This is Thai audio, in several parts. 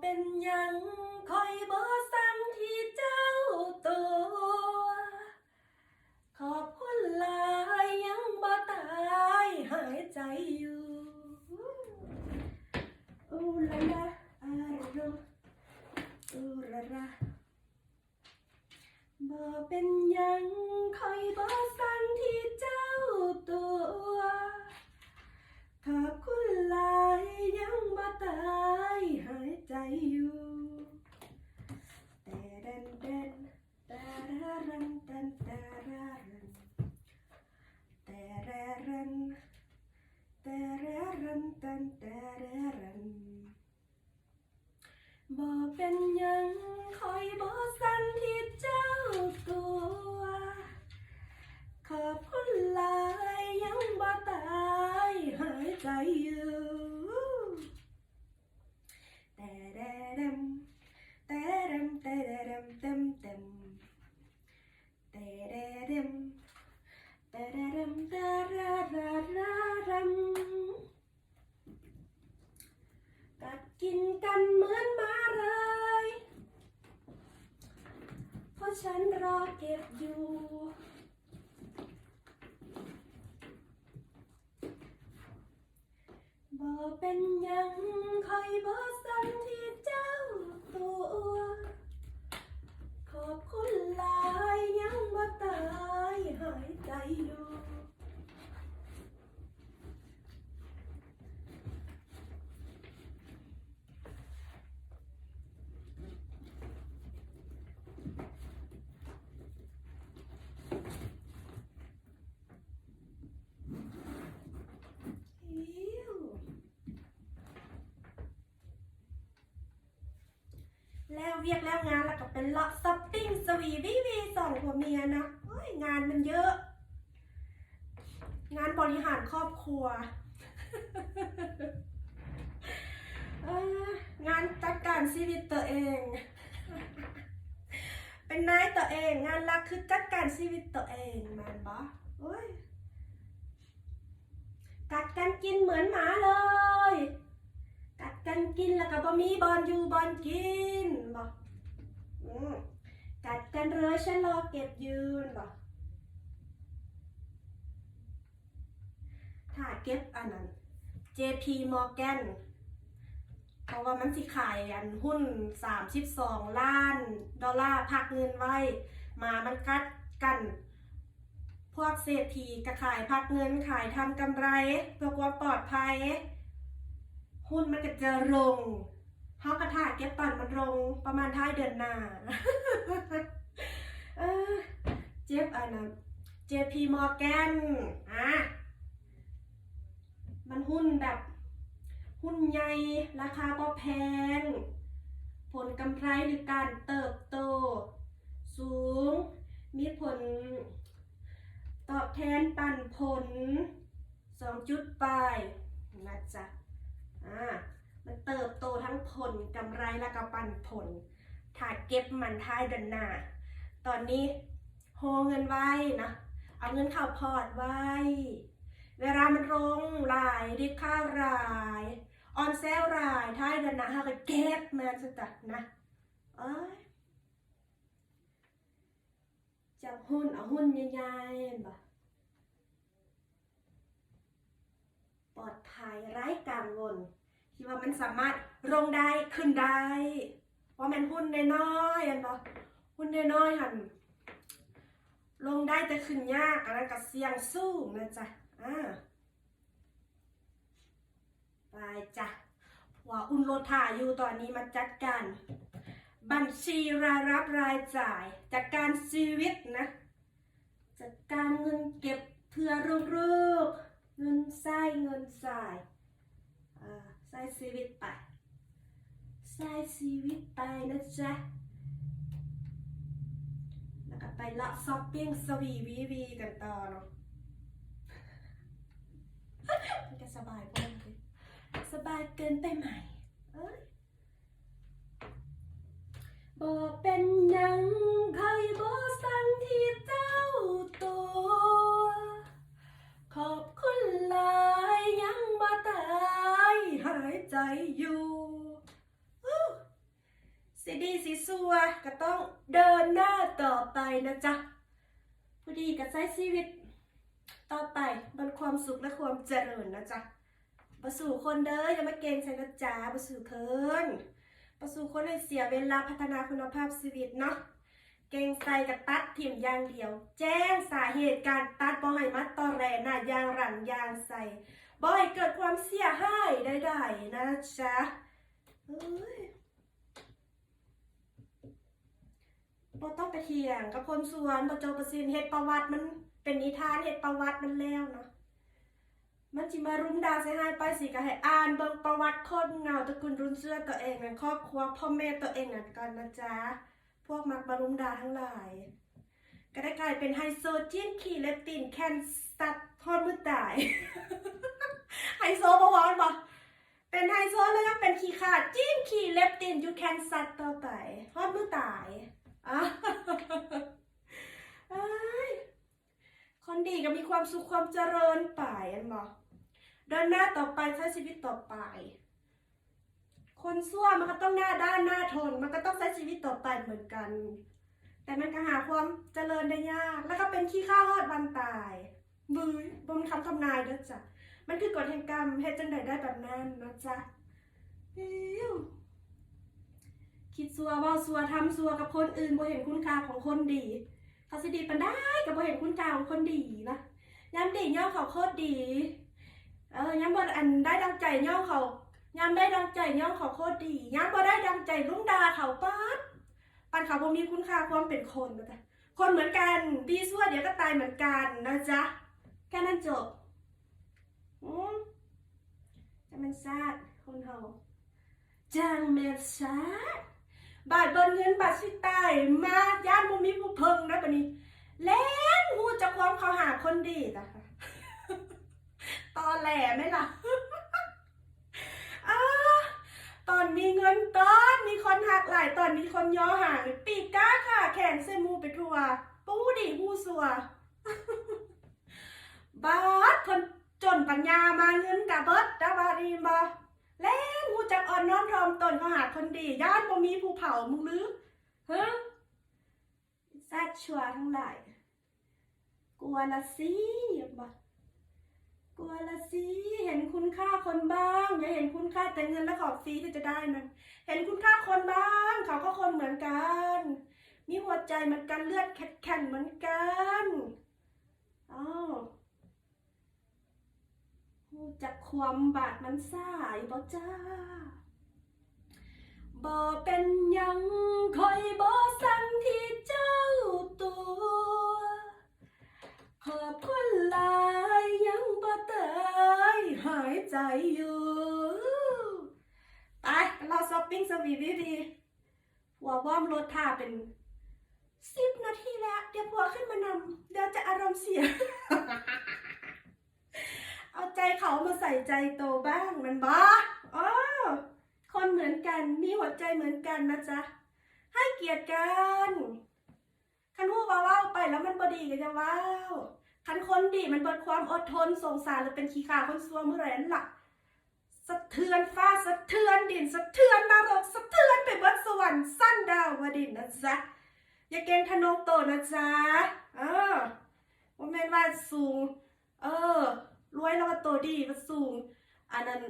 เป็นยังคอยบ่สั่งที่เจ้าตัว ขอบคุณหลายยังบ่ตายหายใจอยู่อูลาลาอารุอูลาลาบ่เป็นยังคอยบ่สั่งที่เจ้าตัว ขอบคุณหลายยังบ่ตายหายใจอยู่แต่เดนเดนแต่ระรันแต่แต่ระรันแต่ระรันแต่ระรันแต่แต่ระรัน บ่เป็นยังคอยบ่สั่นที่เจ้าตัว ขอบคุณหลายยังบ่ตายหายใจอยู่แต่แดดมแต่ดมแต่แดดมเต็มเต็มแต่แดดมแต่แดดมแต่ระระระรำ กินกันเหมือนมาเลย เพราะฉันรอเก็บอยู่ บ่เป็นยังคอยบ่สนที่เจ้าตัว ขอบคุณหลายยังบ่ตายหายใจอยู่ อิ๊วแล้ว เวียกแล้วงานแล้วก็เป็นเลาะช้อปปิ้งสวีวีวีสองผัวเมียนะเฮ้ยงานมันเยอะ งานบริหารครอบครัวงานจัดการชีวิตตัวเอง เป็นนายตัวเอง งานหลักคือจัดการชีวิตตัวเองมันบอกัดกันกินเหมือนหมาเลย กันกินแล้วก็บ่มีบอลอยู่บอลกินบอกอืมกัดกันเลยฉันรอเก็บยืนบอกถ้าเก็บอันนั้น JP Morgan เพราะว่ามันสิขายอันหุ้น 32 ล้าน ดอลลาร์พักเงินไว้ มามันกัดกัน พวกเศรษฐีก็ขายพักเงินขายทำกำไร เพื่อความปลอดภัย หุ้นมันก็จะลงเฮากระถาเก็บตันมันลงประมาณท้ายเดือนหน้าเออเจ็บอันนั้น JP Morgan อะมันหุ้นแบบ หุ้นใหญ่ราคาก็แพง ผลกำไรหรือการเติบโต สูง มีผล ตอบแทนปันผลสองจุดปลายนะจ๊ะ อ่ามันเติบโตทั้งผลกำไรและก็ปันผล ถ้าเก็บมันท้ายเดือนหน้า ตอนนี้โฮเงินไว้นะ เอาเงินเข้าพอร์ตไว้ เวลามันลงหลายดิค่ารายออนเซลรายท้ายเดือนหน้าเราก็เก็บมันสตัดนะเอ้ยจับหุ้นเอาหุ้นใหญ่ๆบ่ปลอด ภัยไร้กังวลคิดว่ามันสามารถลงได้ขึ้นได้ว่ามันหุ้นน้อยๆอันบ่หุ้นน้อยๆหันลงได้แต่ขึ้นยากอะไรกับเสี่ยงสู้นะจ๊ะอ่าไปจ้ะว่าอุ่นรถถ่ายอยู่ตอนนี้มาจัดการบัญชีรายรับรายจ่ายจัดการชีวิตนะจัดการเงินเก็บเพื่อลูกๆ เงินใส่เงินใส่ใส่ชีวิตไปใส่ชีวิตไปนะจ๊ะแล้วก็ไปละช้อปปิ้งสวีวีวีกันต่อเนาะมันก็สบายพอดีสบายเกินไปไหมเอ้ยบ่เป็นยังใครบ่สั่งที่เจ้าตัว ยยังบ่ตายหายใจอยู่สิดีสิสัวก็ต้องเดินหน้าต่อไปนะจ๊ะผู้ดีก็ใช้ชีวิต ต่อไปบนความสุขและความเจริญนะจ๊ะประสู่คนเด้ออย่ามาเกงใจนะจ๊ะประสู่เพิ่นประสู่คนให้เสียเวลาพัฒนาคุณภาพชีวิตเนาะเก่งใส่กับตัดถิ่มยางเดียว แจ้งสาเหตุการตัดบ่ให้มัดตอแรหน้ายางหลังยางใส่ บ่ให้เกิดความเสียหายใดๆนะจ๊ะเอ้ยบ่ต้องไปเถียงกับคนสวนบ่โจบประสินเฮ็ดประวัติมันเป็นนิทานเฮ็ดประวัติมันแล้วเนาะมันจิมารุมดาใส่ให้ไปสิก็ให้อ่านเบิ่งประวัติคนเงาตระกูลรุ่นเสื้อตัวเองนั่นครอบครัวพ่อแม่ตัวเองนั่นก่อนนะจ๊ะพวกมักบารุมดาทั้งหลาย ก็ได้กลายเป็นไฮโซจิ้นขี่เลปตินแคนสัตทอดมือตาย ไฮโซบวอนบอกเป็นไฮโซแล้วยังเป็นขี้ขาดจิ้นขี่เลปตินยูแคนสัตต่อไปทอดมือตายอะคนดีก็มีความสุขความเจริญไปอันบอกเดินหน้าต่อไปใช้ชีวิตต่อไป คนซั่วมันก็ต้องหน้าด้านหน้าทน มันก็ต้องใช้ชีวิตต่อไปเหมือนกัน แต่มันก็หาความเจริญได้ยาก แล้วก็เป็นขี้ข้าหอดวันตาย บืยบนคำทำนายเด้อจ้ะ มันคือกฎแห่งกรรมเฮ็ดจังใดได้แบบนั้นนะจ๊ะอิ๊วคิดซัวเว่าซัวทำซัวกับคนอื่นบ่เห็นคุณค่าของคนดี เขาสิดีปันได้กับบ่เห็นคุณค่าของคนดีนะย้ำดีย่อเขาโคตรดี เออย้ำบ่อันได้ดังใจย่อเขายามได้ดังใจย่อเขาโคตรดียามบ่ได้ดังใจลุงดาเขาปัดปันเขาบ่มีคุณค่าความเป็นคนนะจ๊ะคนเหมือนกันดีซั่วเดี๋ยวก็ตายเหมือนกันนะจ๊ะ แค่นั้นจบอืมจะมันซาดคนเฮาจังแมนซาดบาดเบินเงินบาดสิตายมาย่านบ่มีผู้เพิงนะบัดนี้เล่นหูจะความเขาหาคนดีจ้ะตอนแหล่ไหมล่ะตอนมีเงินตอนมีคนหักหลายตอนมีคนย่อห่างปีกก้าค่ะ แขนเซมูไปทัวปูดิหูสัว บาดคนจนปัญญามาเงินกับเบิดดาบาดีมาเล่นหูจักอ่อนน้อมทอมตนเขาหาคนดีญาติบ่มีภูเผามึงลือเฮ้แซดชัวทั้งหลาย กลัวละสิบ่กลัวละสิเห็นคุณค่าคนบ้าง อย่าเห็นคุณค่าแต่เงินและของฟรีที่จะได้นั้นเห็นคุณค่าคนบ้าง เขาก็คนเหมือนกัน มีหัวใจเหมือนกันเลือดแข็งเหมือนกันอ้าว จักความบาดมันสายบ่จ้าบ่เป็นยังคอยบ่สั่งที่เจ้าตัว ขอบคุณหลายยังบ่เตยหายใจอยู่ไปเราช้อปปิ้งสวีทดีๆหัวว่อมรถท่าเป็นสิบนาทีแล้ว เดี๋ยวผัวขึ้นมานำเดี๋ยวจะอารมณ์เสีย เอาใจเขามาใส่ใจโตบ้างมันบ้าอ๋อคนเหมือนกันมีหัวใจเหมือนกันนะจ๊ะให้เกียรติกันคันหูว่าว้าไปแล้วมันบดีก็จะว้าวคันคนดีมันเบิดความอดทนสงสารหรือเป็นขี้ขาคนซัวเมื่อไหร่นั่นล่ะสะเทือนฟ้าสะเทือนดินสะเทือนนรกสะเทือนไปบิดสวรรค์สั้นดาววดินนะจ๊ะอย่าเกรงทะนงโตนะจ๊ะเออว่าแม่นว่าสูงเออ รวยแล้วว่าโตดีว่าสูง อันนั้น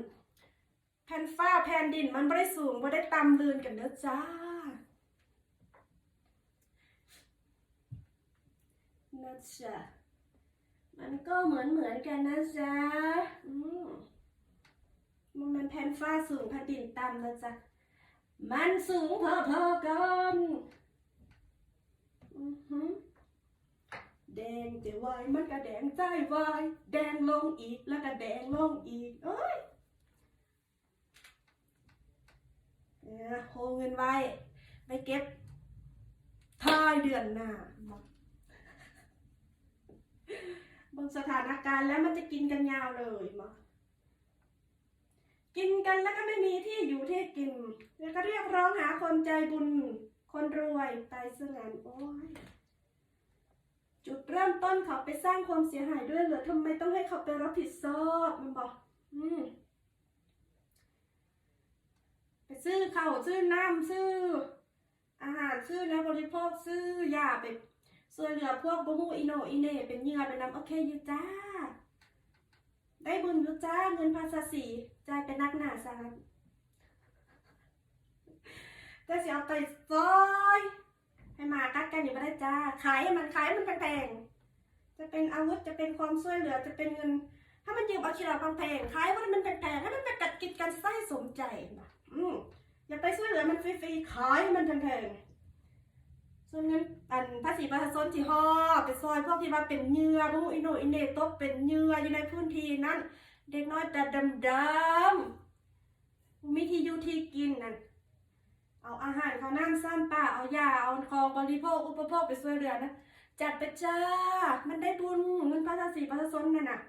แผ่นฟ้าแผ่นดินมันไม่ได้สูงไม่ได้ต่ำลืนกันเด้อจ้านะจ๊ะมันก็เหมือนเหมือนกันนะจ๊ะอืมมันมันแผ่นฟ้าสูงแผ่นดินต่ำนะจ๊ะ มันสูงพอๆกันอือหือ แดงจะวายมันก็แดงใจวาย แดงลงอีกแล้วก็แดงลงอีก เอ้ยเนี่ยโฮเงินไว้ไปเก็บท้ายเดือนหน้าบางสถานการณ์แล้วมันจะกินกันยาวเลยมากินกันแล้วก็ไม่มีที่อยู่ที่กิน แล้วก็เรียกร้องหาคนใจบุญ คนรวยตายสงานโอ้ย จุดเริ่มต้นเขาไปสร้างความเสียหายด้วยเหรอทำไมต้องให้เขาไปรับผิดชอบมันบอกอืมไปซื้อข้าวซื้อน้ำซื้อ อาหารซื้อแล้วบริโภคซื้อยาไปส่วยเหลือพวกบฮูอีโนอีเน่เป็นเหยื่อเป็นน้ำโอเคยูจ้า ได้บุญยูจ้าเงินภาษีจ่ายเป็นนักหนาสารแต่สิเอาไปซอย ให้มากัดกันอยู่ไม่ได้จ้า ขายให้มันขายให้มันแพงๆจะเป็นอาวุธจะเป็นความช่วยเหลือจะเป็นเงิน ถ้ามันยืมเอาชีราแพงๆขายว่ามันแพงๆให้มันเป็นกัดกิจการไส้สมใจนะอืมอย่าไปช่วยเหลือมันฟรีๆขายให้มันแพงๆส่วนเงินอันภาษีประชาชนที่ห่อไปซอยพวกที่ว่าเป็นเหยื่อรู้อินโนอินเนตกเป็นเหยื่ออยู่ในพื้นที่นั้น เด็กน้อยแต่ดำๆมีที่อยู่ที่กินนั่น เอาอาหารเขาน้ำซ้ำป่าเอายาเอาของบริโภคอุปโภคไปช่วยเหลือนะจัดไปจ้า มันได้บุญเงินภาษีประชาชนนั่นน่ะ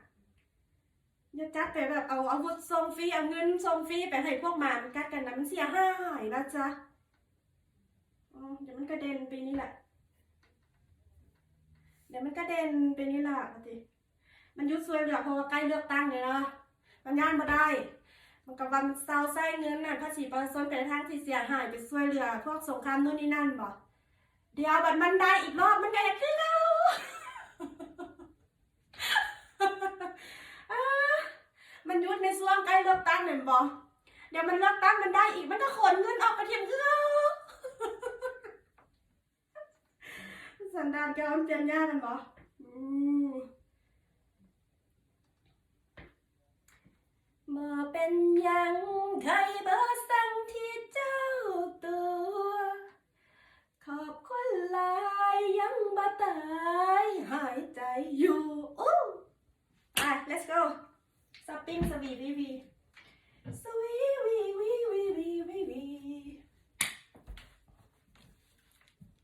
อย่าจัดไปแบบเอาอาวุธส่งฟรีเอาเงินส่งฟรีไปให้พวกหมามันกัดกันนะมันเสียหายนะจ๊ะอ๋อเดี๋ยวมันกระเด็นไปนี่แหละ เดี๋ยวมันกระเด็นไปนี่แหละปกติมันยุดช่วยเหลือเพราะว่าใกล้เลือกตั้งเลยนะมันงานมาได้ มันกับวันเศร้าไส้เงินน่ะภาษีประชาชนแต่ทางที่เสียหายไปช่วยเหลือ พวกสงครามนู่นนี่นั่นบ่เดี๋ยวบัดมันได้อีกรอบมันก็จะขึ้นเราอ่ามันยุดในช่วงใกล้เลือกตั้งเนี่ยบ่เดี๋ยวมันเลือกตั้งมันได้อีกมันก็ขนเงินออกไปเทียมคือเราสันดานแกมันเปลี่ยนยากกันบ่อื็นยังไทเบอร์สั่งที่เจ้าตัว ขอบคุณลายยังบ่ตายหายใจอยู่อู้อะ let's go สปริงสวีวีวี